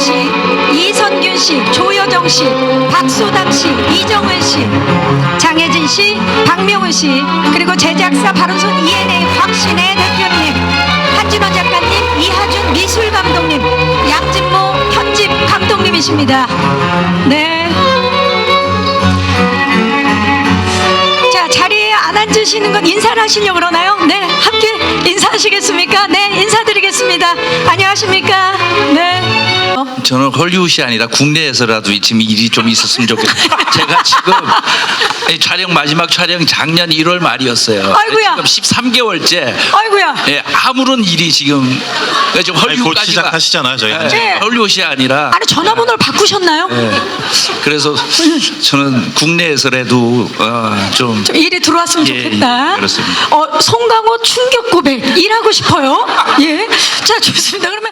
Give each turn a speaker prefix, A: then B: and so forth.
A: 씨, 이선균 씨, 조여정 씨, 박소담 씨, 이정은 씨, 장혜진 씨, 박명훈 씨, 그리고 제작사 바른손 ENA 곽신혜 대표님, 한진원 작가님, 이하준 미술 감독님, 양진모 편집 감독님이십니다. 네. 자 자리에 안 앉으시는 건 인사를 하시려고 그러나요? 네 함께 인사하시겠습니까? 네 인사드리겠습니다 안녕하십니까?
B: 저는 헐리우드이 아니라 국내에서라도 지금 일이 좀 있었으면 좋겠어요. 제가 지금 이 촬영 마지막 촬영 작년 1월 말이었어요.
A: 아이고야.
B: 지금 13개월째
A: 아이고야
B: 예, 아무런 일이 지금 그러니까 지금 헐리우드까지가
C: 시작하시잖아요, 저희 한
A: 네.
B: 헐리우드이 아니라
A: 아니 전화번호를 바꾸셨나요?
B: 예, 그래서 저는 국내에서라도 어, 좀
A: 좀 일이 들어왔으면
B: 예,
A: 좋겠다
B: 예, 그렇습니다.
A: 어, 송강호 충격 고백 일하고 싶어요 예 자 좋습니다 그러면